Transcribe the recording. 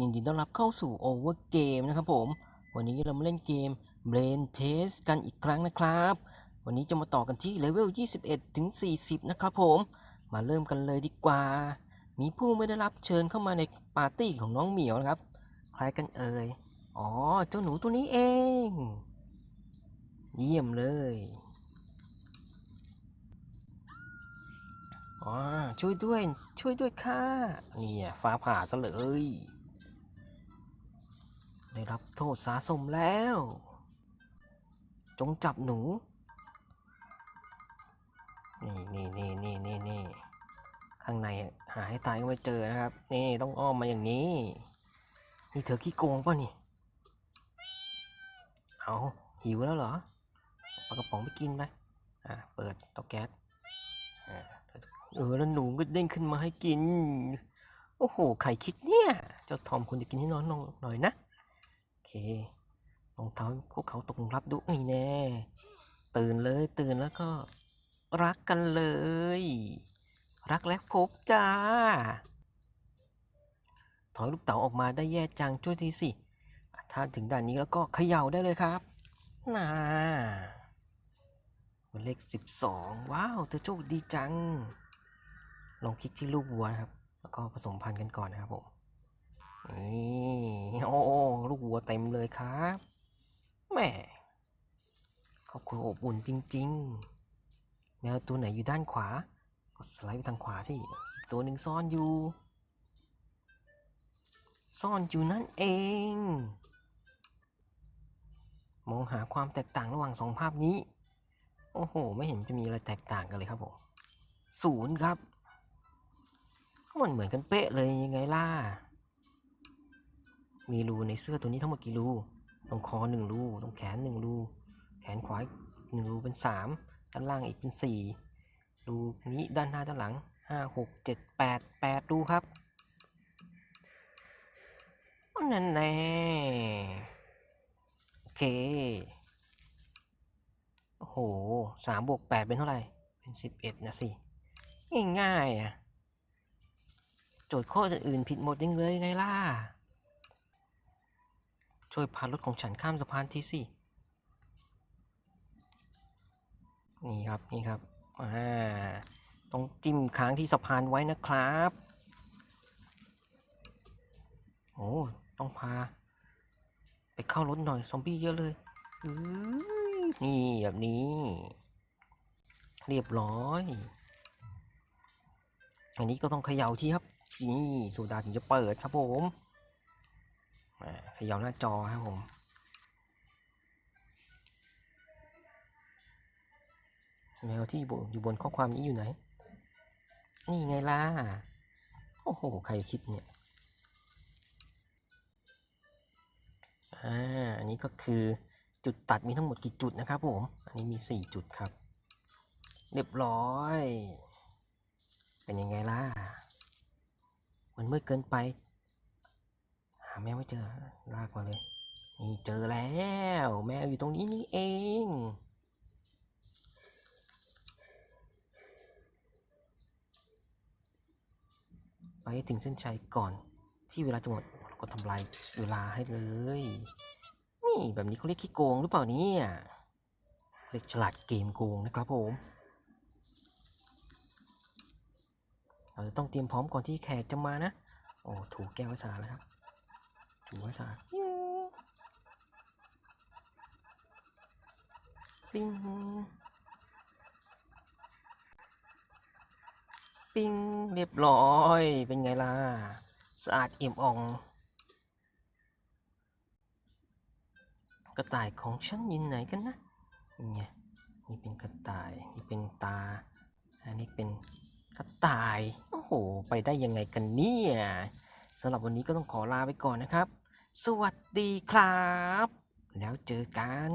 ยินดีต้อนรับเข้าสู่ Over Game นะครับผม วันนี้เรามาเล่นเกม Brain Test กันอีกครั้งนะครับ วันนี้จะมาต่อกันที่เลเวล 21 ถึง 40 นะครับผม มาเริ่มกันเลยดีกว่า มีผู้ไม่ได้รับเชิญเข้ามาในปาร์ตี้ของน้องเหมียวนะครับใครกันเอ่ย อ๋อ เจ้าหนูตัวนี้เอง เยี่ยมเลยอ๋อช่วยด้วย ช่วยด้วยค่ะนี่ฟ้าผ่าซะเลย ได้รับโทษสาสมแล้ว จงจับหนู นี่นี่นี่นี่นี่นี่ข้างในหาให้ตายก็ไม่เจอนะครับ นี่ต้องอ้อมมาอย่างนี้ นี่เธอขี้โกงป่ะนี่ เอาหิวแล้วเหรอเอากระป๋องไปกินไหมอ่าเปิดเตาแก๊สอ่าเออแล้วหนูก็เด้งขึ้นมาให้กิน โอ้โห ใครคิดเนี่ย เจ้าทอมควรจะกินให้น้อยๆหน่อยนะ รองเท้าพวกเขาตกรับดุนี่แน่ ตื่นเลยตื่นแล้วก็ รักกันเลย รักและพบจ้า ถอยลูกเต๋าออกมาได้แย่จังช่วยทีสิ ถ้าถึงด่านนี้แล้วก็เขย่าได้เลยครับน่าเลขสิบสองว้าวเธอโชคดีจัง ลองคลิกที่ลูกวัวนะครับ แล้วก็ผสมพันธุ์กันก่อนนะครับผม นี่โอ้ลูกวัวเต็มเลยครับแหม่ครอบครัวอบอุ่นจริง ๆ แมวตัวไหนอยู่ด้านขวา ก็สไลด์ไปทางขวาสิตัวหนึ่งซ่อนอยู่ ซ่อนอยู่นั่นเอง มองหาความแตกต่างระหว่างสองภาพนี้ โอ้โห ไม่เห็นจะมีอะไรแตกต่างกันเลยครับผมศูนย์ครับก็มันเหมือนกันเป๊ะเลยยังไงล่ะ มีรูในเสื้อตัวนี้ทั้งหมดกี่รูตรงคอหนึ่งรูตรงแขนหนึ่งรูแขนขวาหนึ่งรูเป็นสามด้านล่างอีกเป็นสี่รูนี้ด้านหน้าด้านหลังห้าหกเจ็ดแปดแปดรูครับนั่นแน่โอเคโอ้โหสามบวกแปดเป็นเท่าไหร่เป็นสิบเอ็ดนะสิง่ายๆอะโจทย์ข้ออื่นผิดหมดยังเลยไงล่ะ ช่วยพารถของฉันข้ามสะพานทีสิ นี่ครับ นี่ครับ อ่า ต้องจิ้มค้างที่สะพานไว้นะครับ โอ้ ต้องพา ไปเข้ารถหน่อย ซอมบี้เยอะเลยนี่แบบนี้ เรียบร้อย อันนี้ก็ต้องเขย่าที่ครับ นี่โซดาถึงจะเปิดครับผม ขย่าหน้าจอครับผมแมวที่อยู่บนข้อความนี้อยู่ไหน นี่ไงล่ะ โอ้โห ใครคิดเนี่ย อ่า อันนี้ก็คือจุดตัดมีทั้งหมดกี่จุดนะครับผม อันนี้มี 4 จุดครับ เรียบร้อย เป็นยังไงล่ะ มันมืดเกินไป แมวไม่เจอลากมาเลย นี่เจอแล้ว แมวอยู่ตรงนี้นี่เองไปถึงเส้นชัยก่อนที่เวลาจะหมดเราก็ทำลายเวลาให้เลย นี่แบบนี้เขาเรียกขี้โกงหรือเปล่านี่เรียกฉลาดเกมโกงนะครับผม เราจะต้องเตรียมพร้อมก่อนที่แขกจะมานะ โอ้ถูกแก้วไว้สาแล้วครับ ถูไว้สะอาดปิ้งปิ้งเรียบร้อย เป็นไงล่ะ สะอาดเอี่ยมอ่อง กระต่ายของฉันยินไหนกันนะนี่นี่เป็นกระต่าย นี่เป็นตา อันนี้เป็นกระต่าย โอ้โห ไปได้ยังไงกันเนี่ย สำหรับวันนี้ก็ต้องขอลาไปก่อนนะครับ สวัสดีครับ แล้วเจอกัน